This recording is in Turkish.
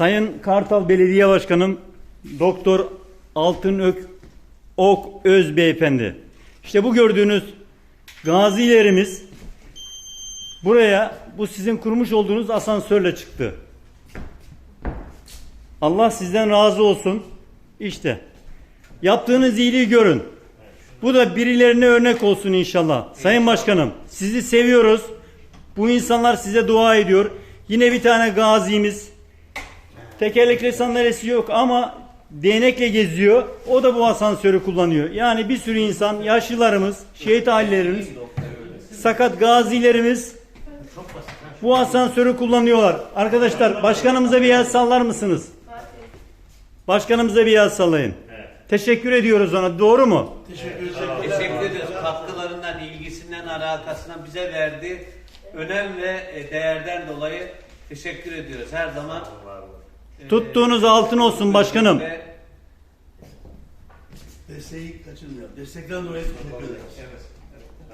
Sayın Kartal Belediye Başkanım Doktor Altınök Ok Öz Beyefendi. İşte bu gördüğünüz gazilerimiz buraya bu sizin kurmuş olduğunuz asansörle çıktı. Allah sizden razı olsun. İşte yaptığınız iyiliği görün. Bu da birilerine örnek olsun inşallah. Sayın Başkanım sizi seviyoruz. Bu insanlar size dua ediyor. Yine bir tane gazimiz. Tekerlekli sandalyesi yok ama değnekle geziyor. O da bu asansörü kullanıyor. Yani bir sürü insan, yaşlılarımız, şehit ailelerimiz, sakat gazilerimiz bu asansörü kullanıyorlar. Arkadaşlar başkanımıza bir el sallar mısınız? Başkanımıza bir el sallayın. Teşekkür ediyoruz ona. Doğru mu? Teşekkür ediyoruz. Katkılarından, ilgisinden, alakasından bize verdiği önem ve e, değerden dolayı teşekkür ediyoruz. Her zaman Tuttuğunuz altın olsun başkanım. Desteği kaçırmıyor. Destekten dolayı teşekkür ederiz. Evet.